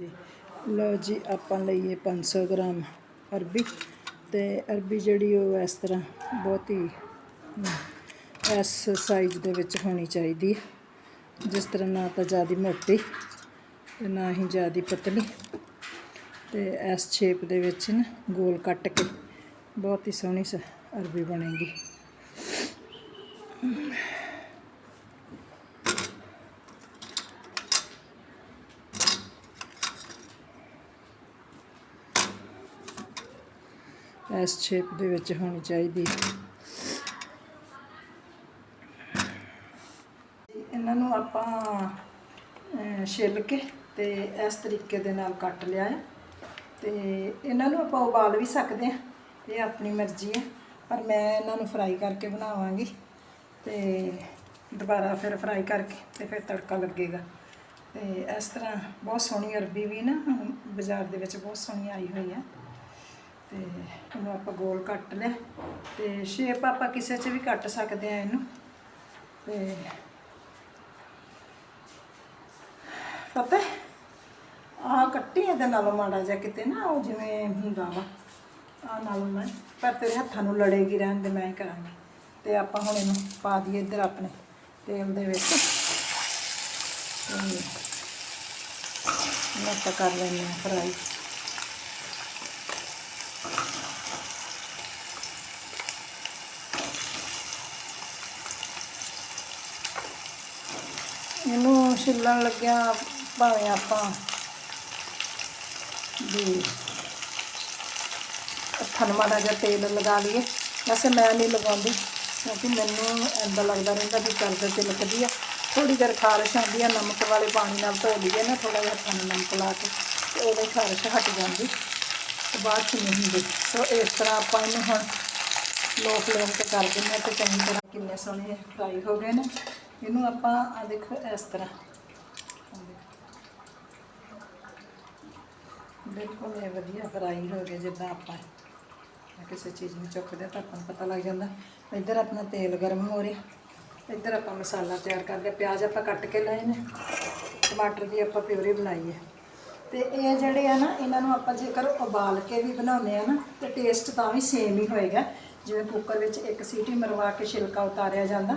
ਜੀ। ਲਓ ਜੀ, ਆਪਾਂ ਲਈਏ 500 ਗ੍ਰਾਮ ਅਰਬੀ ਤੇ ਅਰਬੀ ਜਿਹੜੀ ਉਹ ਇਸ ਤਰ੍ਹਾਂ ਬਹੁਤ ਹੀ ਇਸ ਸਾਈਜ਼ ਦੇ ਵਿੱਚ ਹੋਣੀ ਚਾਹੀਦੀ ਹੈ। ਜਿਸ ਤਰ੍ਹਾਂ ਨਾ ਤਾਂ ਜ਼ਿਆਦਾ ਮੋਟੀ ਤੇ ਨਾ ਹੀ ਜ਼ਿਆਦਾ ਪਤਲੀ ਤੇ ਇਸ ਸ਼ੇਪ ਦੇ ਵਿੱਚ ਨਾ ਗੋਲ ਕੱਟ ਕੇ ਬਹੁਤ ਹੀ ਸੋਹਣੀ ਸ ਅਰਬੀ ਬਣੇਗੀ। ਇਸ ਸ਼ੇਪ ਦੇ ਵਿੱਚ ਹੋਣੀ ਚਾਹੀਦੀ ਇਹਨਾਂ ਨੂੰ ਆਪਾਂ ਛਿੱਲ ਕੇ ਤੇ ਇਸ ਤਰੀਕੇ ਦੇ ਨਾਲ ਕੱਟ ਲਿਆ ਹੈ। ਤੇ ਇਹਨਾਂ ਨੂੰ ਆਪਾਂ ਉਬਾਲ ਵੀ ਸਕਦੇ ਹਾਂ, ਇਹ ਆਪਣੀ ਮਰਜ਼ੀ ਹੈ। ਪਰ ਮੈਂ ਇਹਨਾਂ ਨੂੰ ਫਰਾਈ ਕਰਕੇ ਬਣਾਵਾਂਗੀ ਤੇ ਦੁਬਾਰਾ ਫਿਰ ਫਰਾਈ ਕਰਕੇ ਤੇ ਫਿਰ ਤੜਕਾ ਲੱਗੇਗਾ। ਤੇ ਇਸ ਤਰ੍ਹਾਂ ਬਹੁਤ ਸੋਹਣੀ ਅਰਬੀ ਵੀ ਨਾ ਬਾਜ਼ਾਰ ਦੇ ਵਿੱਚ ਬਹੁਤ ਸੋਹਣੀ ਆਈ ਹੋਈ ਹੈ। ਤੇ ਹੁਣ ਆਪਾਂ ਗੋਲ ਕੱਟ ਲਿਆ ਤੇ ਸ਼ੇਪ ਆਪਾਂ ਕਿਸੇ 'ਚ ਵੀ ਕੱਟ ਸਕਦੇ ਆ ਇਹਨੂੰ। ਤੇ ਫਤਿਹ ਆ ਕੱਟੀ ਇਹਦੇ ਨਾਲੋਂ ਮਾੜਾ ਜਿਹਾ ਕਿਤੇ ਨਾ, ਉਹ ਜਿਵੇਂ ਹੁੰਦਾ ਵਾ। ਆ ਨਾਲੋਂ ਮੈਂ ਪਰ ਤੇਰੇ ਹੱਥਾਂ ਨੂੰ ਲੜੇਗੀ ਰਹਿਣ ਦੇ, ਮੈਂ ਹੀ ਕਰਾਂਗੀ। ਤੇ ਆਪਾਂ ਹੁਣ ਇਹਨੂੰ ਪਾ ਦਈਏ ਇੱਧਰ ਆਪਣੇ ਤੇਲ ਦੇ ਵਿੱਚ। ਤੇ ਇਹਨੂੰ ਆਪਾਂ ਕਰ ਲੈਂਦੇ ਹਾਂ ਫਰਾਈ ਇਹਨੂੰ ਛਿੱਲਣ ਲੱਗਿਆ ਭਾਵੇਂ ਆਪਾਂ ਵੀ ਹੱਥਾਂ ਮਾੜਾ ਜਿਹਾ ਤੇਲ ਲਗਾ ਲਈਏ। ਵੈਸੇ ਮੈਂ ਨਹੀਂ ਲਗਾਉਂਦੀ, ਕਿਉਂਕਿ ਮੈਨੂੰ ਐਂਦਾ ਲੱਗਦਾ ਰਹਿੰਦਾ ਵੀ ਕਰਦ ਤਿਲਕਦੀ ਆ ਥੋੜੀ ਦੇਰ ਖਾਰਸ਼ ਆਉਂਦੀ ਆ, ਨਮਕ ਵਾਲੇ ਪਾਣੀ ਨਾਲ ਧੋ ਲਈਏ ਨਾ ਥੋੜਾ ਜਿਹਾ ਹੱਥਾਂ ਨੂੰ ਨਮਕ ਲਾ ਕੇ, ਤੇ ਉਹਦੇ ਖਾਰਸ਼ ਹਟ ਜਾਂਦੀ। ਤੇ ਬਾਅਦ ਚ ਨਹੀਂ ਹੁੰਦੀ। ਸੋ ਇਸ ਤਰ੍ਹਾਂ ਆਪਾਂ ਇਹਨੂੰ ਹੁਣ ਲੋ ਫਲੇਮ ਤੇ ਕਰ ਦਿੰਦੇ ਹਾਂ ਤੇ ਚੰਗੀ ਤਰ੍ਹਾਂ ਕਿੰਨੇ ਸੋਹਣੇ ਫਰਾਈ ਹੋ ਗਏ ਨੇ। ਇਹਨੂੰ ਆਪਾਂ ਆ ਦੇਖੋ ਇਸ ਤਰ੍ਹਾਂ ਆਹ ਦੇਖੋ। ਬਿਲਕੁਲ ਇਹ ਵਧੀਆ ਫਰਾਈ ਹੋ ਗਏ ਜਿੱਦਾਂ ਆਪਾਂ ਕਿਸੇ ਚੀਜ਼ ਨੂੰ ਚੁੱਕਦੇ ਤਾਂ ਆਪਾਂ ਨੂੰ ਪਤਾ ਲੱਗ ਜਾਂਦਾ। ਇੱਧਰ ਆਪਣਾ ਤੇਲ ਗਰਮ ਹੋ ਰਿਹਾ। ਇੱਧਰ ਆਪਾਂ ਮਸਾਲਾ ਤਿਆਰ ਕਰ ਲਿਆ। ਪਿਆਜ਼ ਆਪਾਂ ਕੱਟ ਕੇ ਲਏ ਨੇ। ਟਮਾਟਰ ਦੀ ਆਪਾਂ ਪਿਊਰੀ ਬਣਾਈ ਹੈ ਤੇ ਇਹ ਜਿਹੜੇ ਆ ਨਾ, ਇਹਨਾਂ ਨੂੰ ਆਪਾਂ ਜੇਕਰ ਉਬਾਲ ਕੇ ਵੀ ਬਣਾਉਂਦੇ ਆ ਨਾ, ਤੇ ਟੇਸਟ ਤਾਂ ਵੀ ਸੇਮ ਹੀ ਹੋਏਗਾ। ਜਿਵੇਂ ਕੁੱਕਰ ਵਿੱਚ ਇੱਕ ਸੀਟੀ ਮਰਵਾ ਕੇ ਛਿਲਕਾ ਉਤਾਰਿਆ ਜਾਂਦਾ।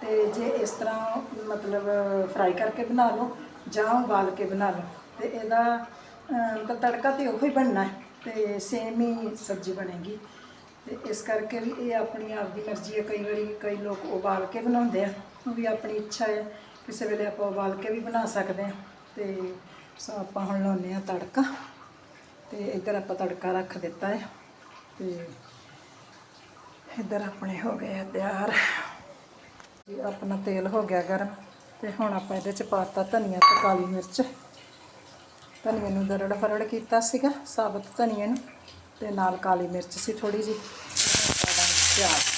ਤੇ ਜੇ ਇਸ ਤਰ੍ਹਾਂ ਮਤਲਬ ਫਰਾਈ ਕਰਕੇ ਬਣਾ ਲਓ ਜਾਂ ਉਬਾਲ ਕੇ ਬਣਾ ਲਓ। ਤੇ ਇਹਦਾ ਤਾਂ ਤੜਕਾ ਤੇ ਉਹੀ ਬਣਨਾ ਹੈ ਤੇ ਸੇਮ ਹੀ ਸਬਜ਼ੀ ਬਣੇਗੀ। ਤੇ ਇਸ ਕਰਕੇ ਵੀ ਇਹ ਆਪਣੀ ਆਪ ਦੀ ਮਰਜ਼ੀ ਹੈ। ਕਈ ਵਾਰੀ ਕਈ ਲੋਕ ਉਬਾਲ ਕੇ ਬਣਾਉਂਦੇ ਆ। ਉਹ ਵੀ ਆਪਣੀ ਇੱਛਾ ਹੈ, ਕਿਸੇ ਵੇਲੇ ਆਪਾਂ ਉਬਾਲ ਕੇ ਵੀ ਬਣਾ ਸਕਦੇ ਆ ਤੇ ਸੋ ਆਪਾਂ ਹੁਣ ਲਾਉਂਦੇ ਆ ਤੜਕਾ। ਤੇ ਇੱਧਰ ਆਪਾਂ ਤੜਕਾ ਰੱਖ ਦਿੱਤਾ ਹੈ। ਤੇ ਇੱਧਰ ਆਪਣੇ ਹੋ ਗਏ ਆ ਤਿਆਰ। ਜੀ, ਆਪਣਾ ਤੇਲ ਹੋ ਗਿਆ ਗਰਮ। ਤੇ ਹੁਣ ਆਪਾਂ ਇਹਦੇ ਚ ਪਾਤਾ ਧਨੀਆ ਤੇ ਕਾਲੀ ਮਿਰਚ। ਧਨੀਏ ਨੂੰ ਦਰੜ ਫਰੜ ਕੀਤਾ ਸੀਗਾ, ਸਾਬਤ ਧਨੀਏ ਨੂੰ ਤੇ ਨਾਲ ਕਾਲੀ ਮਿਰਚ ਸੀ ਥੋੜੀ ਜੀ ਪਿਆਜ਼।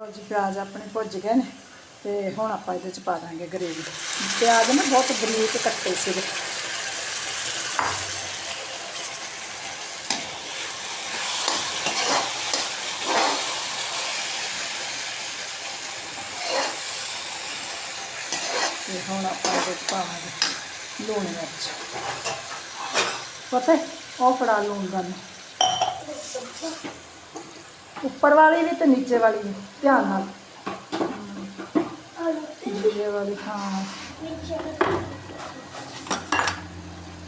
ਲਓ ਜੀ ਪਿਆਜ਼ ਆਪਣੇ ਭੁੱਜ ਗਏ ਨੇ ਤੇ ਹੁਣ ਆਪਾਂ ਇਹਦੇ ਚ ਪਾ ਦਾਂਗੇ ਗਰੇਵੀ। ਪਿਆਜ਼ ਨਾ ਬਹੁਤ ਬਰੀਕ ਕੱਟੇ ਸੀਗੇ। ਤੇ ਹੁਣ ਆਪਾਂ ਇਹਦੇ ਚ ਪਾਵਾਂਗੇ ਲੂਣ ਮਿਰਚ। ਪਤਾ ਉਹ ਫੜਾ ਲੂਣ ਦਾ। ਉੱਪਰ ਵਾਲੀ ਵੀ ਤੇ ਨੀਚੇ ਵਾਲੀ ਵੀ, ਧਿਆਨ ਨਾਲ। ਨੀਚੇ ਵਾਲੀ, ਹਾਂ।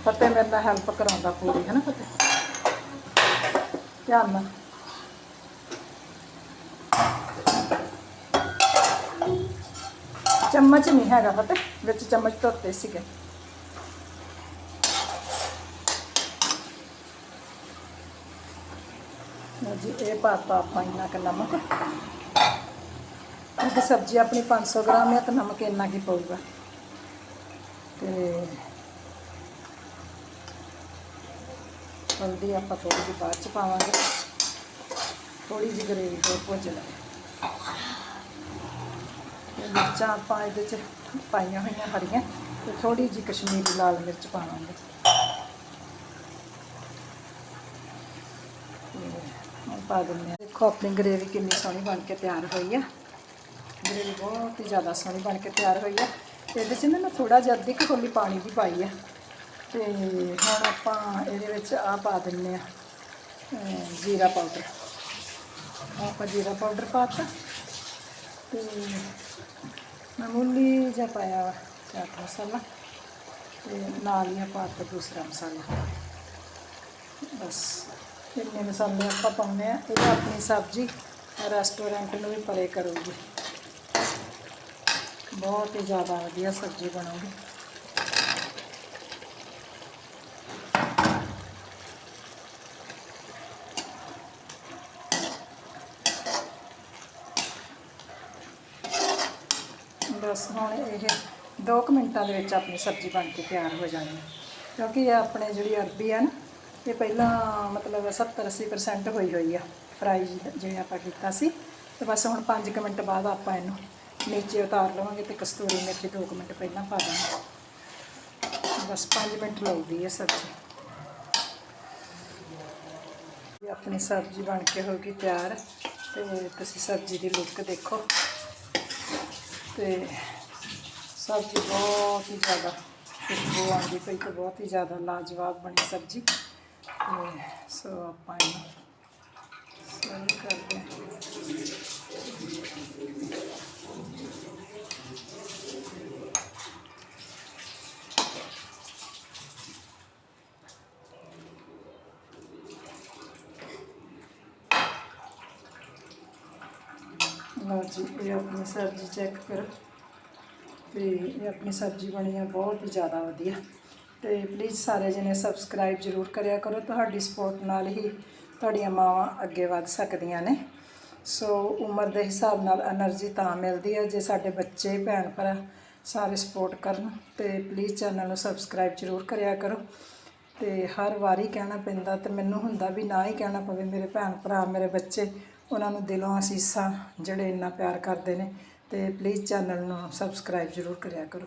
ਫਤਿਹ ਮੇਰੇ ਨਾਲ ਹੈਲਪ ਕਰਾਉਂਦਾ ਪੂਰੀ ਹੈ ਨਾ ਫਤਿਹ? ਧਿਆਨ ਨਾਲ। ਚਮਚ ਨਹੀਂ ਹੈਗਾ ਫਤਿਹ, ਵਿੱਚ ਚਮਚ ਧੋਤੇ ਸੀਗੇ। ਲਓ ਜੀ ਇਹ ਪਾਤਾ ਆਪਾਂ ਇੰਨਾ ਕੁ ਨਮਕ। ਇੱਕ ਸਬਜ਼ੀ ਆਪਣੀ 500 ਗ੍ਰਾਮ ਹੈ, ਤਾਂ ਨਮਕ ਇੰਨਾ ਕੀ ਪਊਗਾ। ਤੇ ਹਲਦੀ ਆਪਾਂ ਥੋੜੀ ਜਿਹੀ ਬਾਅਦ ਚ ਪਾਵਾਂਗੇ। ਥੋੜੀ ਜਿਹੀ ਗਰੇਵੀ ਹੋਰ ਭੁੱਜ ਲੈ ਮਿਰਚਾਂ ਆਪਾਂ ਇਹਦੇ ਚ ਪਾਈਆਂ ਹੋਈਆਂ ਹਰੀਆਂ, ਤੇ ਥੋੜੀ ਜਿਹੀ ਕਸ਼ਮੀਰੀ ਲਾਲ ਮਿਰਚ ਪਾਵਾਂਗੇ। ਹੁਣ ਪਾ ਦਿੰਦੇ ਹਾਂ। ਦੇਖੋ, ਆਪਣੀ ਗਰੇਵੀ ਕਿੰਨੀ ਸੋਹਣੀ ਬਣ ਕੇ ਤਿਆਰ ਹੋਈ ਆ। ਗਰੇਵੀ ਬਹੁਤ ਹੀ ਜ਼ਿਆਦਾ ਸੋਹਣੀ ਬਣ ਕੇ ਤਿਆਰ ਹੋਈ ਆ। ਤੇ ਇਹਦੇ 'ਚ ਨਾ ਮੈਂ ਥੋੜਾ ਜਿਹਾ ਅੱਧੀ ਕੁ ਕੌਲੀ ਪਾਣੀ ਵੀ ਪਾਈ ਆ। ਤੇ ਹੁਣ ਆਪਾਂ ਇਹਦੇ ਵਿੱਚ ਆ ਪਾ ਦਿੰਨੇ ਆ ਜੀਰਾ ਪਾਊਡਰ ਆਪਾਂ ਜੀਰਾ ਪਾਊਡਰ ਪਾਤਾ ਤੇ ਮਾਮੂਲੀ ਜਿਹਾ ਪਾਇਆ ਵਾ ਚਾਟ ਮਸਾਲਾ। ਤੇ ਨਾਲ ਹੀ ਆਪਾਂ ਦੂਸਰਾ ਮਸਾਲਾ। ਬਸ। ਇੰਨੇ ਮਸਾਲੇ ਆਪਾਂ ਪਾਉਂਦੇ ਆ ਇਹ ਆਪਣੀ ਸਬਜ਼ੀ ਰੈਸਟੋਰੈਂਟ ਨੂੰ ਵੀ ਪਰੇ ਕਰੂਗੀ। ਬਹੁਤ ਹੀ ਜ਼ਿਆਦਾ ਵਧੀਆ ਸਬਜ਼ੀ ਬਣੂਗੀ। ਬਸ ਹੁਣ ਇਹ 2 ਮਿੰਟਾਂ ਦੇ ਵਿੱਚ ਆਪਣੀ ਸਬਜ਼ੀ ਬਣ ਕੇ ਤਿਆਰ ਹੋ ਜਾਣੀ ਹੈ। ਕਿਉਂਕਿ ਇਹ ਆਪਣੇ ਜਿਹੜੀ ਅਰਬੀ ਆ ਨਾ ਇਹ ਪਹਿਲਾਂ ਮਤਲਬ 70 80% ਹੋਈ ਹੋਈ ਆ ਫਰਾਈ ਜਿਵੇਂ ਆਪਾਂ ਕੀਤਾ ਸੀ। ਤੇ ਬਸ ਹੁਣ 5 ਮਿੰਟ ਬਾਅਦ ਆਪਾਂ ਇਹਨੂੰ ਨੀਚੇ ਉਤਾਰ ਲਵਾਂਗੇ ਤੇ ਕਸਤੂਰੀ ਮੇਥੀ 2 ਮਿੰਟ ਪਹਿਲਾਂ ਪਾ ਦਾਂਗੇ। ਬਸ 5 ਮਿੰਟ ਲੱਗਦੀ ਹੈ ਸਬਜ਼ੀ। ਆਪਣੀ ਸਬਜ਼ੀ ਬਣ ਕੇ ਹੋ ਗਈ ਤਿਆਰ ਤੇ ਤੁਸੀਂ ਸਬਜ਼ੀ ਦੀ ਲੁੱਕ ਦੇਖੋ। ਤੇ ਸਬਜ਼ੀ ਬਹੁਤ ਹੀ ਜ਼ਿਆਦਾ ਖੁਸ਼ਬੂ ਆਉਂਦੀ ਪਈ ਤੇ ਬਹੁਤ ਹੀ ਜ਼ਿਆਦਾ ਲਾਜਵਾਬ ਬਣੀ ਸਬਜ਼ੀ। ਤੇ ਸੋ ਆਪਾਂ ਇਹਨੂੰ ਸਰਵ ਕਰਦੇ ਲਓ ਜੀ, ਇਹ ਆਪਣੀ ਸਬਜ਼ੀ ਚੈੱਕ ਕਰੋ। ਤੇ ਇਹ ਆਪਣੀ ਸਬਜ਼ੀ ਬਣੀ ਆ, ਬਹੁਤ ਹੀ ਜ਼ਿਆਦਾ ਵਧੀਆ। ਤੇ ਪਲੀਜ਼ ਸਾਰੇ ਜਣੇ ਸਬਸਕ੍ਰਾਈਬ ਜ਼ਰੂਰ ਕਰਿਆ ਕਰੋ। ਤੁਹਾਡੀ ਸਪੋਰਟ ਨਾਲ ਹੀ ਤੁਹਾਡੀਆਂ ਮਾਵਾਂ ਅੱਗੇ ਵੱਧ ਸਕਦੀਆਂ ਨੇ। ਸੋ ਉਮਰ ਦੇ ਹਿਸਾਬ ਨਾਲ એનર્ਜੀ ਤਾਂ ਮਿਲਦੀ ਹੈ ਜੇ ਸਾਡੇ ਬੱਚੇ, ਭੈਣ ਭਰਾ ਸਾਰੇ ਸਪੋਰਟ ਕਰਨ ਤੇ ਪਲੀਜ਼ ਚੈਨਲ ਨੂੰ ਸਬਸਕ੍ਰਾਈਬ ਜ਼ਰੂਰ ਕਰਿਆ ਕਰੋ। ਤੇ ਹਰ ਵਾਰੀ ਕਹਿਣਾ ਪੈਂਦਾ ਤੇ ਮੈਨੂੰ ਹੁੰਦਾ ਵੀ ਨਾ ਹੀ ਕਹਿਣਾ ਪਵੇ ਮੇਰੇ ਭੈਣ ਭਰਾ, ਮੇਰੇ ਬੱਚੇ। ਉਹਨਾਂ ਨੂੰ ਦਿਲੋਂ ਅਸੀਸਾਂ ਜਿਹੜੇ ਇੰਨਾ ਪਿਆਰ ਕਰਦੇ ਨੇ ਤੇ ਪਲੀਜ਼ ਚੈਨਲ ਨੂੰ ਸਬਸਕ੍ਰਾਈਬ ਜ਼ਰੂਰ ਕਰਿਆ ਕਰੋ।